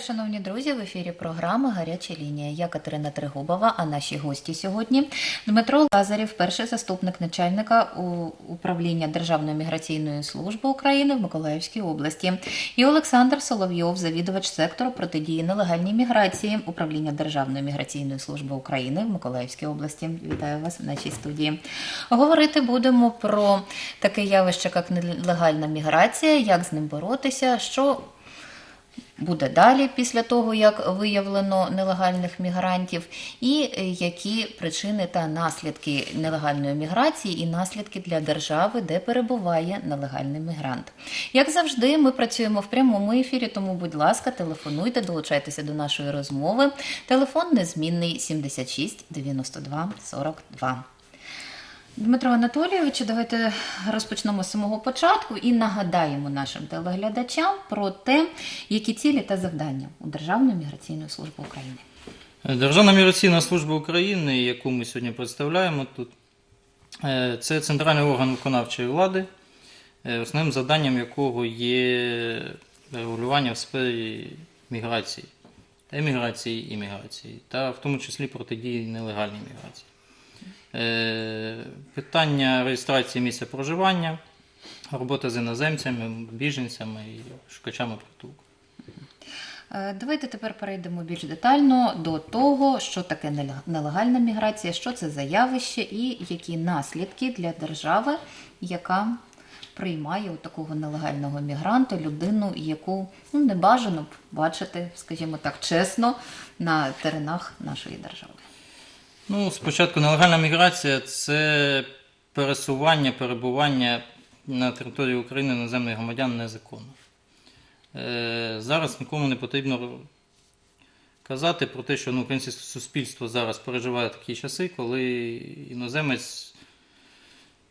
Шановні друзі! В ефірі програми Гаряча лінія. Я Катерина Тригубова. А наші гості сьогодні Дмитро Лазарів, перший заступник начальника управління Державної міграційної служби України в Миколаївській області, і Олександр Соловйов, завідувач сектору протидії нелегальній міграції управління Державної міграційної служби України в Миколаївській області. Вітаю вас в нашій студії. Говорити будемо про таке явище, як нелегальна міграція, як з ним боротися, що буде далі після того, як виявлено нелегальних мігрантів, і е, які причини та наслідки нелегальної міграції і наслідки для держави, де перебуває нелегальний мігрант. Як завжди, ми працюємо в прямому ефірі, тому, будь ласка, телефонуйте, долучайтеся до нашої розмови. Телефон незмінний 76 92 42. Дмитро Анатолійовичу, давайте розпочнемо з самого початку і нагадаємо нашим телеглядачам про те, які цілі та завдання у Державної міграційної служби України. Державна міграційна служба України, яку ми сьогодні представляємо тут, е, це центральний орган виконавчої влади, е, основним завданням якого є регулювання в сфері міграції, еміграції і міграції, та в тому числі протидії нелегальній міграції. Е, Питання реєстрації місця проживання, робота з іноземцями, біженцями і шукачами притулку. Е, Давайте тепер перейдемо більш детально до того, що таке нелегальна міграція, що це за явище і які наслідки для держави, яка приймає у такого нелегального мігранта людину, яку ну, не бажано б бачити, скажімо так, чесно на теренах нашої держави. Ну, спочатку нелегальна міграція це пересування, перебування на території України іноземних громадян незаконно. Е, зараз нікому не потрібно казати про те, що ну, українське суспільство зараз переживає такі часи, коли іноземець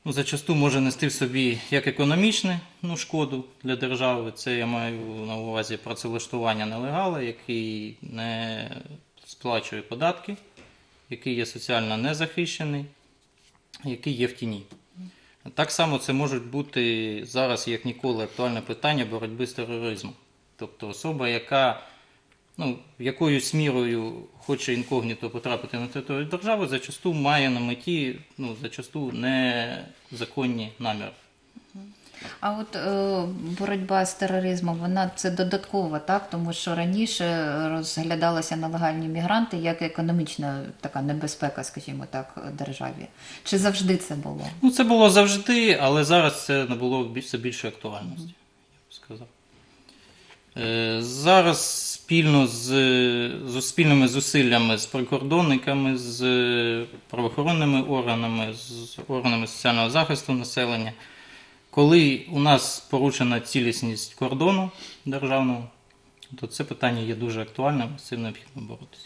ну, зачасту може нести в собі як економічну ну, шкоду для держави. Це я маю на увазі працевлаштування нелегала, який не сплачує податки який є соціально незахищений, який є в тіні. Так само це можуть бути зараз, як ніколи, актуальне питання боротьби з тероризмом. Тобто особа, яка ну, якоюсь мірою хоче інкогніто потрапити на територію держави, зачасту має на меті ну, зачасту незаконні наміри. А от е, боротьба з тероризмом, вона це додаткова, так? Тому що раніше розглядалися нелегальні мігранти як економічна така небезпека, скажімо так, державі. Чи завжди це було? Ну, це було завжди, але зараз це набуло бі- все більшої актуальності, я б сказав. Е, Зараз спільно з, з спільними зусиллями з прикордонниками, з правоохоронними органами, з органами соціального захисту населення, коли у нас порушена цілісність кордону державного, то це питання є дуже актуальним, з цим необхідно боротися.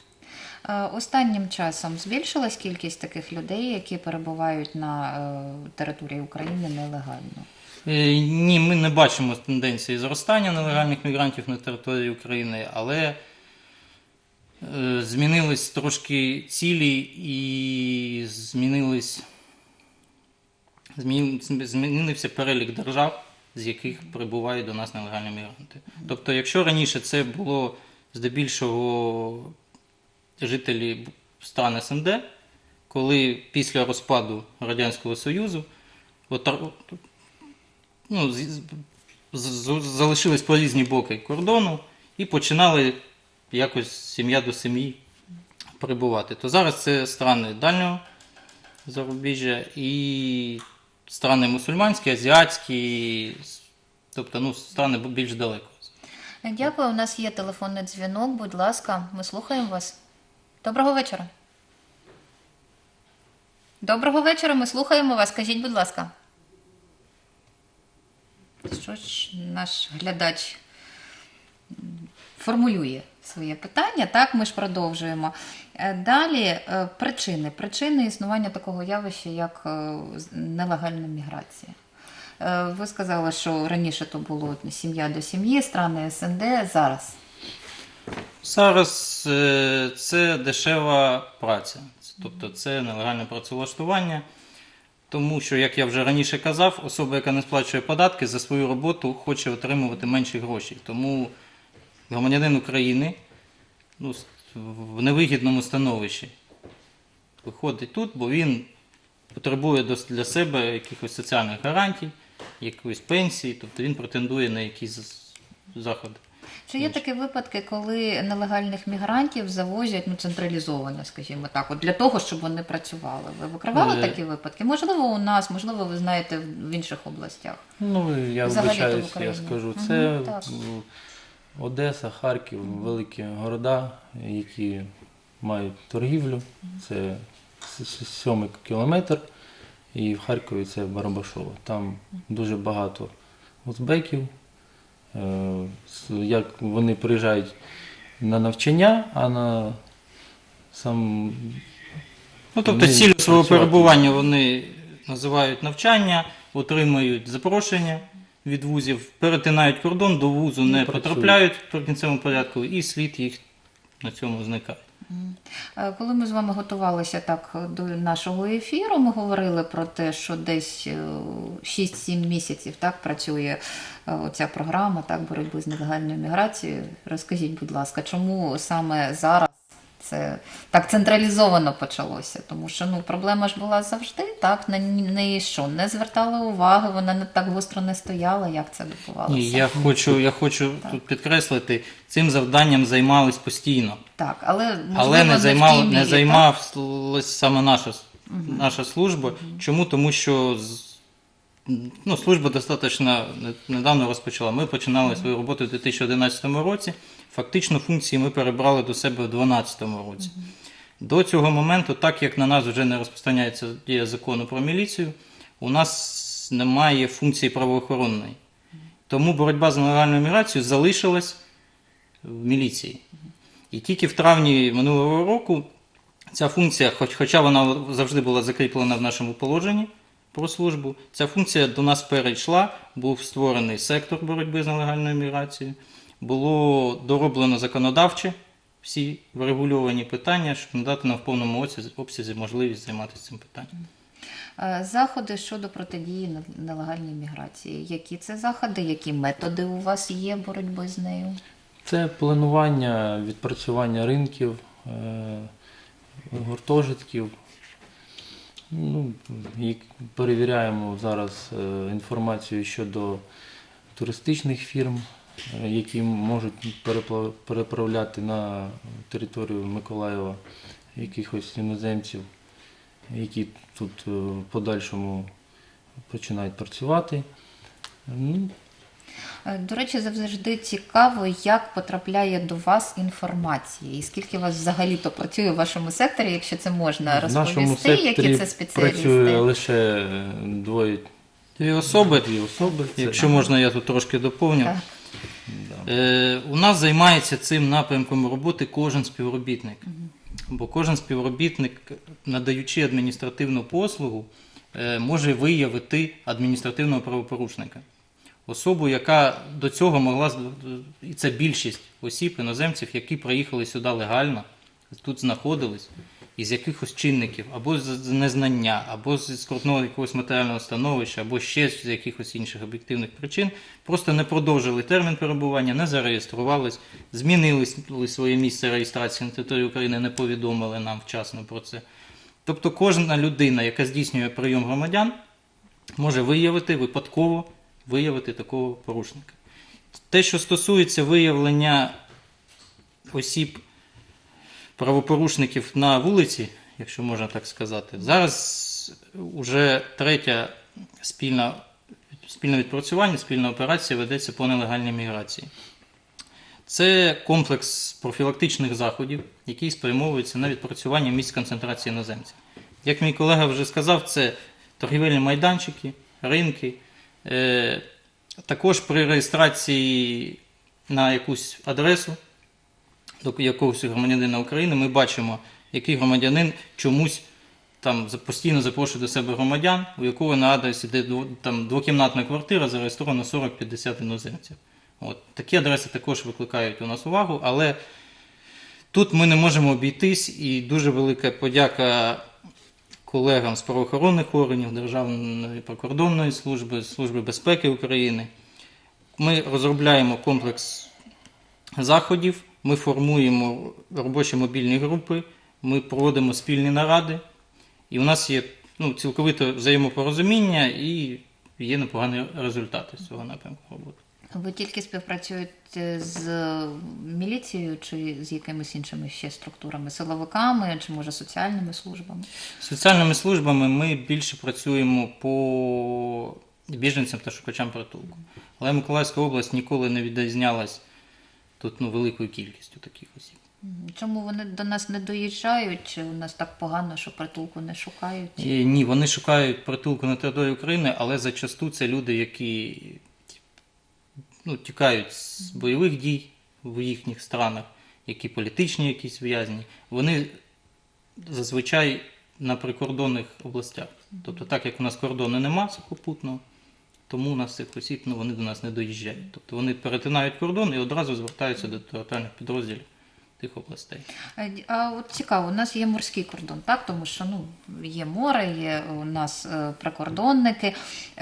Е, Останнім часом збільшилась кількість таких людей, які перебувають на е, території України нелегально. Е, Ні, ми не бачимо тенденції зростання нелегальних мігрантів на території України, але змінились трошки цілі і змінились, змін- змінився перелік держав, з яких прибувають до нас нелегальні мігранти. Тобто, якщо раніше це було здебільшого жителі стран СНД, коли після розпаду Радянського Союзу ну, залишились по різні боки кордону і починали якось сім'я до сім'ї прибувати. То зараз це страни дальнього зарубіжжя і страни мусульманські, азіатські, тобто ну, страни більш далеко. Дякую. У нас є телефонний дзвінок. Будь ласка, ми слухаємо вас. Доброго вечора. Доброго вечора, ми слухаємо вас. Скажіть, будь ласка. Що ж наш глядач формулює своє питання? Так, ми ж продовжуємо. Е, Далі е, причини. Причини існування такого явища, як е, нелегальна міграція. Ви сказали, що раніше то було сім'я до сім'ї, страни СНД. Зараз Зараз це дешева праця, тобто це нелегальне працевлаштування. Тому що, як я вже раніше казав, особа, яка не сплачує податки за свою роботу, хоче отримувати менші гроші. Тому громадянин України ну, в невигідному становищі виходить тут, бо він потребує для себе якихось соціальних гарантій, якоїсь пенсії, тобто він претендує на якісь заходи. Чи є такі випадки, коли нелегальних мігрантів завозять ну, централізовано, скажімо так, от для того, щоб вони працювали? Ви викривали Е. такі випадки? Можливо, у нас, можливо, ви знаєте в інших областях. Ну, я Взагалі-то в вибачаюсь, я скажу. Це так. Одеса, Харків, великі города, які мають торгівлю. Це сьомий кілометр. І в Харкові це Барабашово. Там дуже багато узбеків. Е, Як вони приїжджають на навчання, а на сам Ну, тобто цілю свого перебування вони називають навчання, отримують запрошення від вузів, перетинають кордон, до вузу не працюють. потрапляють в прикінцевому порядку, і слід їх на цьому зникає. Е, Коли ми з вами готувалися так до нашого ефіру, ми говорили про те, що десь е, 6-7 місяців так працює е, оця програма так боротьби з нелегальною міграцією. Розкажіть, будь ласка, чому саме зараз це так централізовано почалося? Тому що ну проблема ж була завжди, так на неї що не звертали уваги, вона не так гостро не стояла. Як це відбувалося? Ні, я хочу, я хочу тут підкреслити, цим завданням займались постійно. Так, але можливо, Але не, мірі, не так? займалась саме наша, с- наша служба. Чому? Тому що ну, служба достатньо недавно розпочала. Ми починали свою роботу у 2011 році. Фактично функції ми перебрали до себе в 2012 році. До цього моменту, так як на нас вже не розпространяється дія закону про міліцію, у нас немає функції правоохоронної. Тому боротьба з нелегальною міграцією залишилась в міліції. І тільки в травні минулого року ця функція, хоч, хоча вона завжди була закріплена в нашому положенні про службу, ця функція до нас перейшла, був створений сектор боротьби з нелегальною міграцією, було дороблено законодавче всі врегульовані питання, щоб надати нам в повному обсязі, можливість займатися цим питанням. Е, Заходи щодо протидії нелегальній міграції. Які це заходи, які методи у вас є боротьби з нею? Це планування, відпрацювання ринків, е, гуртожитків. Ну, і перевіряємо зараз е, інформацію щодо туристичних фірм, які можуть переправляти на територію Миколаєва якихось іноземців, які тут е, в подальшому починають працювати. Ну, Е, До речі, завжди цікаво, як потрапляє до вас інформація, і скільки вас взагалі то працює в вашому секторі, якщо це можна В нашому розповісти, секторі які це спеціалісти. працює лише двоє Дві особи, дві особи. Якщо можна, я тут трошки доповню. Так. Е, у нас займається цим напрямком роботи кожен співробітник. Бо кожен співробітник, надаючи адміністративну послугу, е, може виявити адміністративного правопорушника. Особу, яка до цього могла, і це більшість осіб, іноземців, які приїхали сюди легально, тут знаходились, із якихось чинників, або з незнання, або з скрутного якогось матеріального становища, або ще з якихось інших об'єктивних причин, просто не продовжили термін перебування, не зареєструвались, змінили своє місце реєстрації на території України, не повідомили нам вчасно про це. Тобто кожна людина, яка здійснює прийом громадян, може виявити випадково виявити такого порушника. Те, що стосується виявлення осіб правопорушників на вулиці, якщо можна так сказати, зараз вже третя спільна, спільне відпрацювання, спільна операція ведеться по нелегальній міграції. Це комплекс профілактичних заходів, який спрямовується на відпрацювання місць концентрації іноземців. Як мій колега вже сказав, це торгівельні майданчики, ринки. Е, також при реєстрації на якусь адресу до якогось громадянина України ми бачимо, який громадянин чомусь там постійно запрошує до себе громадян, у якого на адресі де там двокімнатна квартира зареєстровано 40-50 іноземців. От. Такі адреси також викликають у нас увагу, але тут ми не можемо обійтись, і дуже велика подяка колегам з правоохоронних органів, Державної прикордонної служби, Служби безпеки України. Ми розробляємо комплекс заходів, ми формуємо робочі мобільні групи, ми проводимо спільні наради, і у нас є ну, цілковите взаємопорозуміння і є непогані результати з цього напрямку роботи. Ви тільки співпрацюєте з міліцією чи з якимись іншими ще структурами, силовиками чи може соціальними службами? Соціальними службами ми більше працюємо по біженцям та шукачам притулку. Але Миколаївська область ніколи не відрізнялась тут ну, великою кількістю таких осіб. Чому вони до нас не доїжджають? Чи у нас так погано, що притулку не шукають? І, ні, вони шукають притулку на території України, але зачасту це люди, які ну, тікають з бойових дій в їхніх странах, які політичні якісь в'язні. Вони зазвичай на прикордонних областях. Тобто, так як у нас кордону нема сухопутного, тому у нас цих осіб ну, вони до нас не доїжджають. Тобто вони перетинають кордон і одразу звертаються до територіальних підрозділів тих областей. А, А от цікаво, у нас є морський кордон, так? Тому що ну, є море, є у нас е, прикордонники.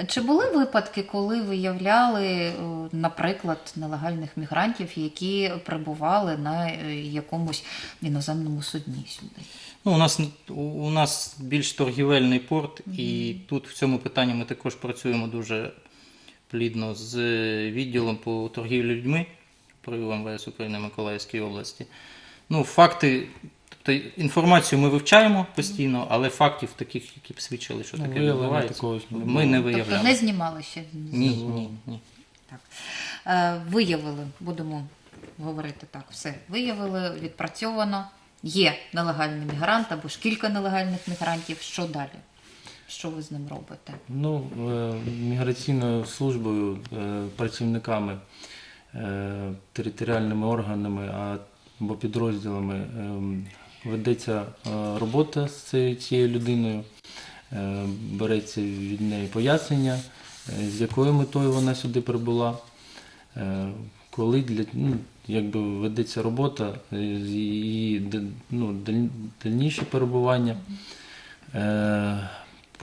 Чи були випадки, коли виявляли, е, наприклад, нелегальних мігрантів, які прибували на е, якомусь іноземному судні сюди? Ну, у нас у- у нас більш торгівельний порт, і тут в цьому питанні ми також працюємо дуже плідно з відділом по торгівлі людьми при МВС України Миколаївській області. Ну, факти, тобто інформацію ми вивчаємо постійно, але фактів таких, які б свідчили, що Ну, таке відбувається, такого ж не ми було. не Тобто не знімали ще? Ні, ні, ні. Так. Е, виявили, будемо говорити так, все виявили, відпрацьовано. Є нелегальний мігрант або ж кілька нелегальних мігрантів. Що далі? Що ви з ним робите? Ну, е, міграційною службою, е, працівниками, е, територіальними органами або підрозділами ем, ведеться робота з цією- людиною, береться від неї пояснення, з якою метою вона сюди прибула. Коли для ну, якби ведеться робота з її ну, дальніше перебування.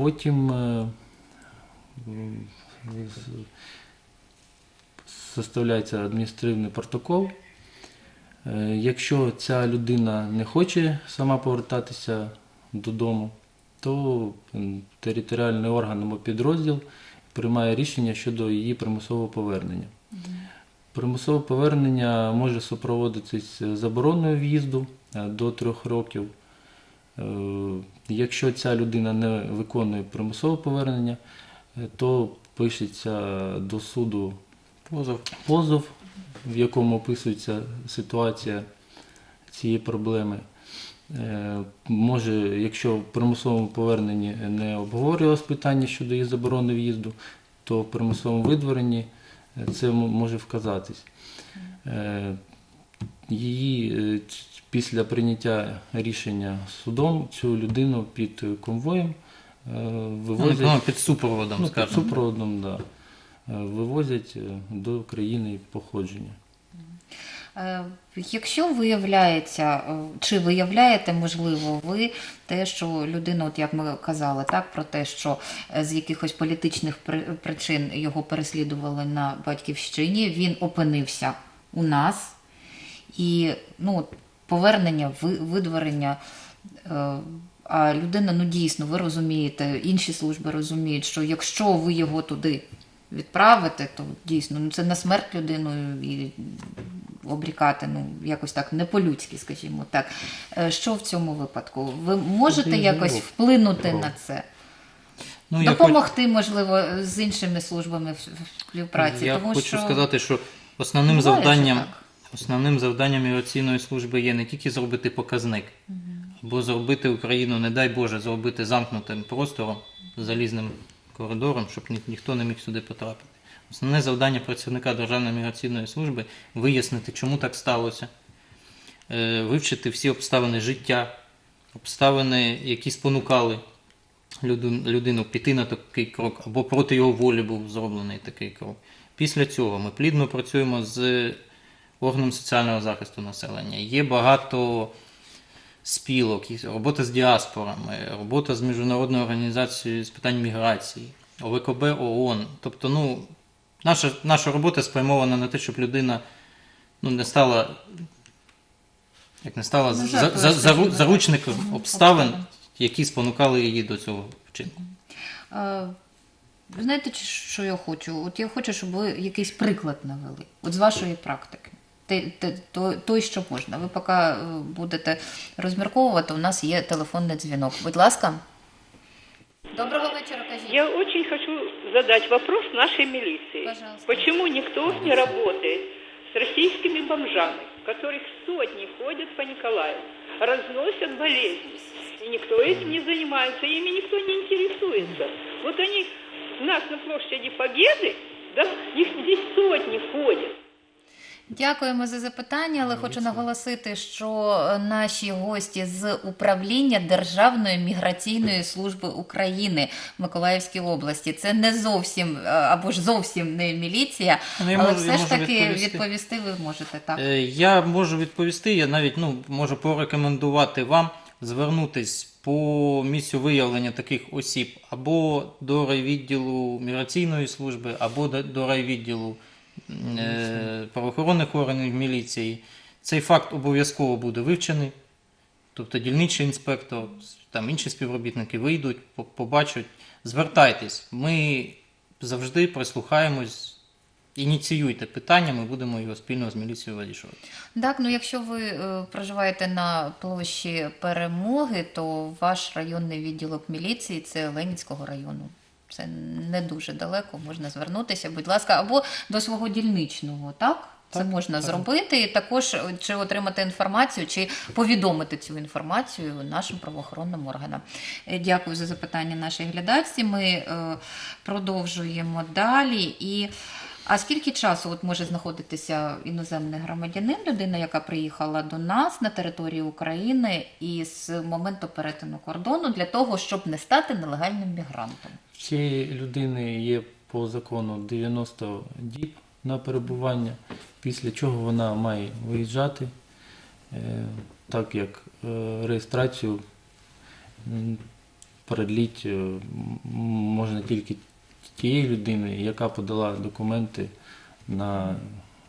Потім е, составляється адміністративний протокол. Е, Якщо ця людина не хоче сама повертатися додому, то територіальний орган або підрозділ приймає рішення щодо її примусового повернення. Примусове повернення може супроводитись забороною в'їзду е, до трьох років. Е, Якщо ця людина не виконує примусове повернення, е, то пишеться до суду Позов. позов, в якому описується ситуація цієї проблеми. Е, Може, якщо в примусовому поверненні не обговорювалось питання щодо її заборони в'їзду, то в примусовому видворенні це може вказатись. Її після прийняття рішення судом цю людину під конвоєм е, вивозять ну, під супроводом, ну, під супроводом, да. Е, вивозять е, до країни походження. Якщо виявляється, чи виявляєте, можливо, ви те, що людина, от як ми казали, так про те, що з якихось політичних причин його переслідували на батьківщині, він опинився у нас, і ну, повернення, видворення. е, А людина, ну дійсно, ви розумієте, інші служби розуміють, що якщо ви його туди відправите, то дійсно ну, це на смерть людину і обрікати, ну якось так не по-людськи, скажімо так. Е, Що в цьому випадку? Ви можете якось зв'язок. вплинути на це? Ну, я Допомогти, можливо, з іншими службами в співпраці. Я тому хочу що сказати, що основним Буває, що завданням, так. Основним завданням міграційної служби є не тільки зробити показник, або зробити Україну, не дай Боже, зробити замкнутим простором, залізним коридором, щоб ні, ніхто не міг сюди потрапити. Основне завдання працівника Державної міграційної служби вияснити, чому так сталося, е, вивчити всі обставини життя, обставини, які спонукали людину піти на такий крок, або проти його волі був зроблений такий крок. Після цього ми плідно працюємо з органом соціального захисту населення. Є багато спілок, робота з діаспорами, робота з міжнародною організацією з питань міграції, ОВКБ ООН. Тобто, ну, наша, наша робота спрямована на те, щоб людина ну, не стала, як не стала за, за, так. заручником обставин, обставин. які спонукали її до цього вчинку. Е, Ви знаєте, що я хочу? От я хочу, щоб ви якийсь приклад навели, от з вашої практики. Те- те- то- Той, що можна. Ви поки е, будете розмірковувати, у нас є телефонний дзвінок. Будь ласка. Доброго вечора, кажіть. Я очень хочу задать вопрос нашей милиции. Пожалуйста. Почему никто не работает с российскими бомжами, которых сотни ходят по Николаеву, разносят болезни, и никто этим не занимается, ими никто не интересуется. Вот они у нас на площади Победы, да, их здесь сотни ходят. Дякуємо за запитання, але хочу наголосити, що е, наші гості з управління Державної міграційної служби України в Миколаївській області. Це не зовсім е, або ж зовсім не міліція, Ну, але можу- все ж таки відповісти. відповісти ви можете так. Е, Я можу відповісти, я навіть ну, можу порекомендувати вам звернутись по місцю виявлення таких осіб або до райвідділу міграційної служби, або до, райвідділу правоохоронних органів міліції. Цей факт обов'язково буде вивчений. Тобто дільничий інспектор, там інші співробітники вийдуть, побачать. Звертайтесь, ми завжди прислухаємось, ініціюйте питання, ми будемо його спільно з міліцією вирішувати. Так, ну якщо ви е, проживаєте на площі перемоги, то ваш районний відділок міліції це Ленінського району. Це не дуже далеко, можна звернутися, будь ласка, або до свого дільничного, так? Це Так, можна так. зробити, і також е, чи отримати інформацію, чи повідомити цю інформацію нашим правоохоронним органам. Е, Дякую за запитання нашій глядачці. Ми е, продовжуємо далі. І а скільки часу от може знаходитися іноземний громадянин, людина, яка приїхала до нас на територію України і з моменту перетину кордону для того, щоб не стати нелегальним мігрантом? В цієї людини є по закону 90 діб на перебування, після чого вона має виїжджати, е, так як е, реєстрацію м, продліть е, можна тільки тієї людини, яка подала документи на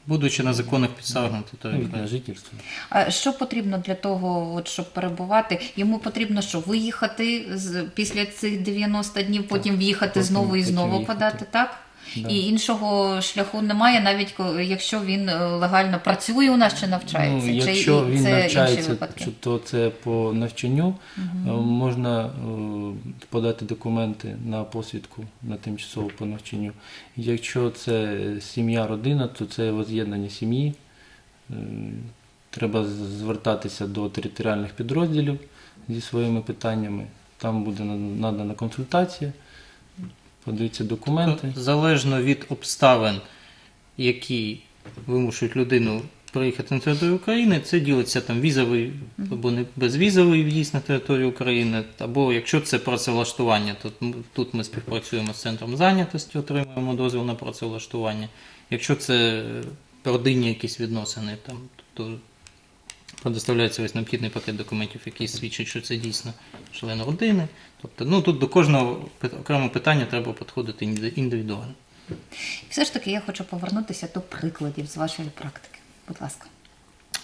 Будучи на законних підставах на території на жительство. А що потрібно для того, от, щоб перебувати? Йому потрібно що виїхати з після цих 90 днів, потім в'їхати потім- знову і потім знову їхати. подати, так? Да. І іншого шляху немає, навіть якщо він е, легально працює у нас чи навчається. Ну, якщо і він це навчається, чи- то це по навчанню е, можна е, подати документи на посвідку на тимчасово по навчанню. Якщо це сім'я, родина, то це воз'єднання сім'ї. Треба звертатися до територіальних підрозділів зі своїми питаннями. Там буде надана консультація, подаються документи. Залежно від обставин, які вимушують людину приїхати на територію України, це ділиться там візовий або не безвізовий в'їзд на територію України, або якщо це працевлаштування, то тут ми співпрацюємо з центром зайнятості, отримуємо дозвіл на працевлаштування. Якщо це е, родинні якісь відносини, там то предоставляється весь необхідний пакет документів, який свідчить, що це дійсно член родини. Тобто, ну тут до кожного окремого питання треба підходити інди- індивідуально. Все ж таки, я хочу повернутися до прикладів з вашої практики. Будь ласка.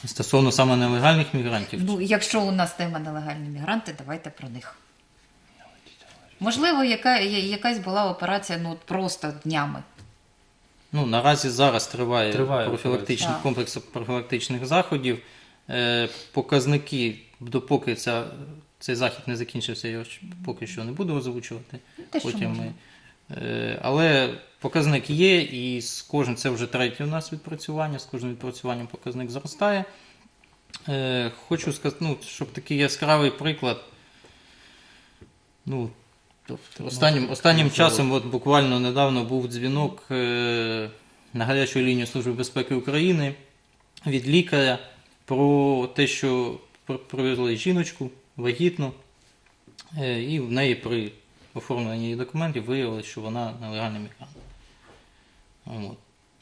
Стосовно саме нелегальних мігрантів, Ну, якщо у нас тема нелегальні мігранти, давайте про них. Можливо, яка, якась була операція ну, просто днями. ну наразі зараз триває, Триває профілактичний комплекс профілактичних заходів. Е, показники, допоки ця, цей захід не закінчився, я поки що не буду озвучувати. Те, що Потім можна. ми, е, але показник є, і з кожним це вже третє у нас відпрацювання, з кожним відпрацюванням показник зростає. Е, хочу сказати, ну, щоб такий яскравий приклад. Ну, тобто останнім, останнім часом, от буквально недавно був дзвінок е, на гарячу лінію Служби безпеки України від лікаря про те, що привезли жіночку вагітну, е, і в неї при оформленні її документів виявилось, що вона нелегальний мігрант.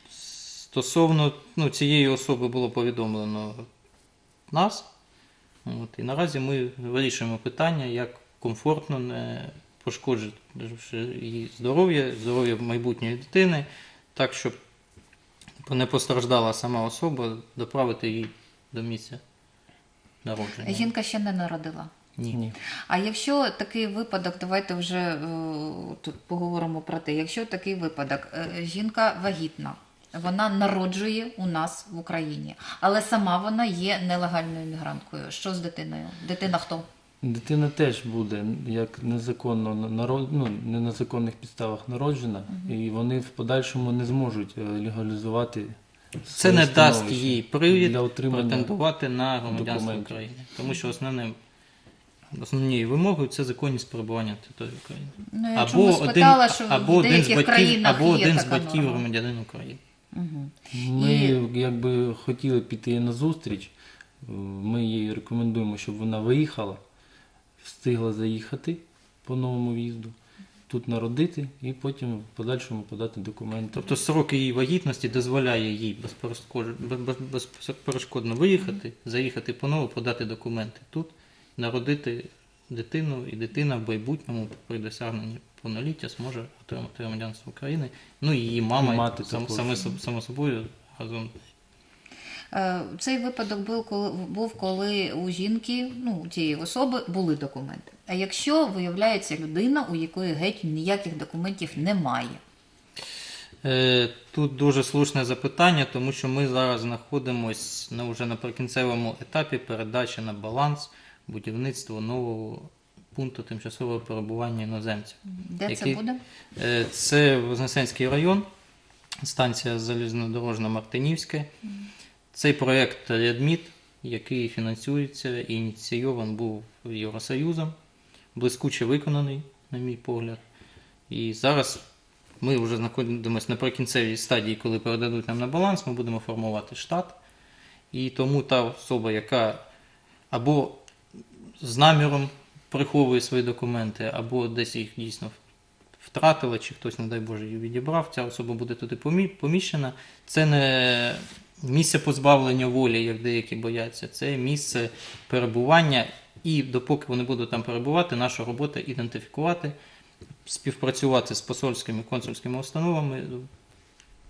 Стосовно ну, цієї особи було повідомлено нас. От, і наразі ми вирішуємо питання, як комфортно не пошкоджити її здоров'я, здоров'я майбутньої дитини, так, щоб не постраждала сама особа, доправити її до місця народження. Жінка ще не народила. Ні. Ні. А якщо такий випадок, давайте вже е, тут поговоримо про те, якщо такий випадок, е, жінка вагітна, вона народжує у нас в Україні, але сама вона є нелегальною мігранткою. Що з дитиною? Дитина хто? Дитина теж буде як незаконно народ... ну, не на законних підставах народжена, і вони в подальшому не зможуть е, легалізувати. Це не дасть їй привід претендувати на громадянство документів. України. Тому що основним основнією вимогою це законність перебування території України. Ну, я чому спитала, що або в один з деяких батьків, країнах або є один з така батьків норма. громадянин України. Угу. Ми І- якби хотіли піти на зустріч. Ми їй рекомендуємо, щоб вона виїхала, встигла заїхати по новому в'їзду, тут народити і потім в подальшому подати документи. Тобто сроки її вагітності дозволяє їй безперешкод- без- без- безперешкодно виїхати, заїхати по-нову, подати документи тут, народити дитину, і дитина в майбутньому при досягненні повноліття зможе отримати громадянство України. Ну і її мама, І мати сам, саме, само собою разом. Е, Цей випадок був коли, був, коли у жінки, ну, у цієї особи були документи. А якщо виявляється людина, у якої геть ніяких документів немає. Е, Тут дуже слушне запитання, тому що ми зараз знаходимося на, вже на прикінцевому етапі передачі на баланс будівництва нового пункту тимчасового перебування іноземців. Де Який? це буде? Е, Це Вознесенський район, станція залізнодорожна Мартинівська. Цей проєкт Рядміт, який фінансується і ініційований був Євросоюзом, блискуче виконаний, на мій погляд. І зараз ми вже знаходимося на прикінцевій стадії, коли передадуть нам на баланс, ми будемо формувати штат. І тому та особа, яка або з наміром приховує свої документи, або десь їх дійсно втратила, чи хтось, не дай Боже, її відібрав, ця особа буде туди помі- поміщена. Це не місце позбавлення волі, як деякі бояться, це місце перебування. І допоки вони будуть там перебувати, наша робота ідентифікувати, співпрацювати з посольськими консульськими установами,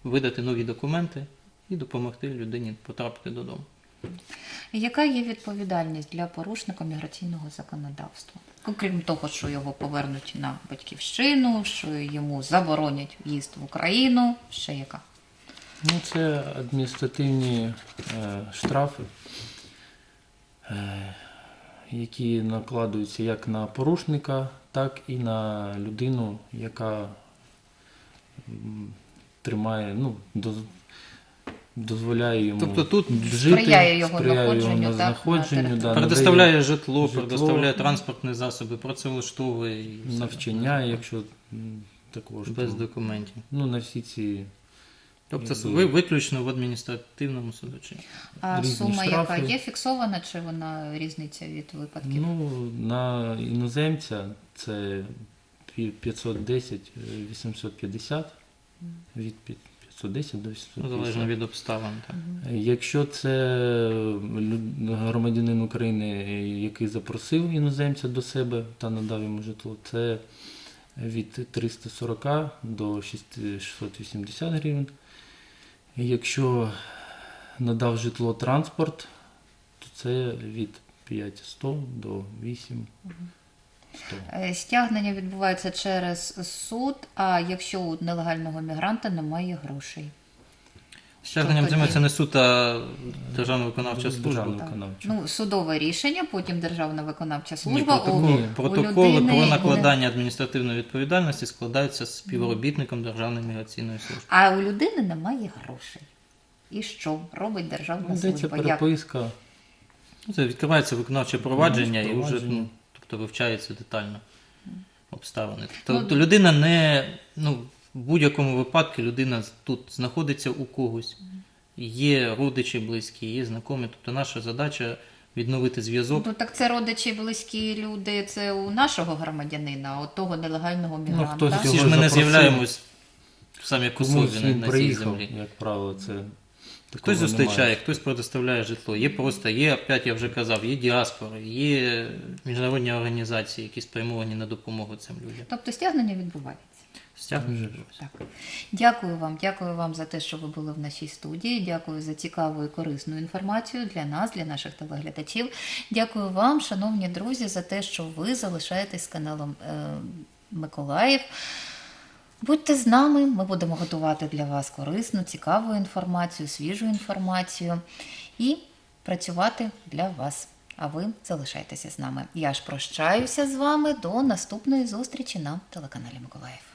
видати нові документи і допомогти людині потрапити додому. Яка є відповідальність для порушника міграційного законодавства? Окрім того, що його повернуть на батьківщину, що йому заборонять в'їзд в Україну, ще яка? Ну, це адміністративні е, штрафи, е, які накладуються як на порушника, так і на людину, яка тримає, ну, доз- дозволяє йому Тобто тут жити, сприяє його сприяє знаходженню, на так, на знаходженню, да, території. Предоставляє житло, житло. предоставляє транспортні засоби, працевлаштовує і все. навчання, якщо також без там, документів. ну, на всі ці Тобто ви виключно в адміністративному судочині. А Різні сума, штрафи. яка є фіксована, чи вона різниця від випадків? Ну, на іноземця це пі- 510, е, 850, від пі- 510 до Ну, 850. залежно від обставин. Так. Якщо це лю- громадянин України, е, який запросив іноземця до себе та надав йому житло, це від 340 до 680 гривень. Якщо надав житло транспорт, то це від 500 до 800. Е, Стягнення відбувається через суд, а якщо у нелегального мігранта немає грошей. Стягненням Тобто займається ні. не суд, а Державна виконавча Державна служба. виконавча. Ну, судове рішення, потім державна виконавча Ні, служба. протокол- Ні. у протоколи людини про накладання адміністративної відповідальності складаються з співробітником Державної міграційної служби. А у людини немає грошей. І що робить державна Йдеться служба? Як? переписка. Ну, Це відкривається виконавче провадження і вже ну, тобто вивчається детально обставини. Ну, Тобто людина не ну, в будь-якому випадку людина тут знаходиться у когось. Є родичі близькі, є знайомі. Тобто наша задача відновити зв'язок. Ну так це родичі, близькі люди, це у нашого громадянина, от того нелегального мігранта. хтось Всі ж ми не з'являємось самі Комусь на, на цій землі. як правило, це Хтось зустрічає, немає. хтось предоставляє житло. Є просто, є, опять я вже казав, є діаспори, є міжнародні організації, які спрямовані на допомогу цим людям. Тобто стягнення відбувається. Стягнення. Так. Дякую вам, дякую вам за те, що ви були в нашій студії. Дякую за цікаву і корисну інформацію для нас, для наших телеглядачів. Дякую вам, шановні друзі, за те, що ви залишаєтесь з каналом е, Миколаїв. Будьте з нами, ми будемо готувати для вас корисну, цікаву інформацію, свіжу інформацію і працювати для вас. А ви залишайтеся з нами. Я ж прощаюся з вами до наступної зустрічі на телеканалі Миколаїв.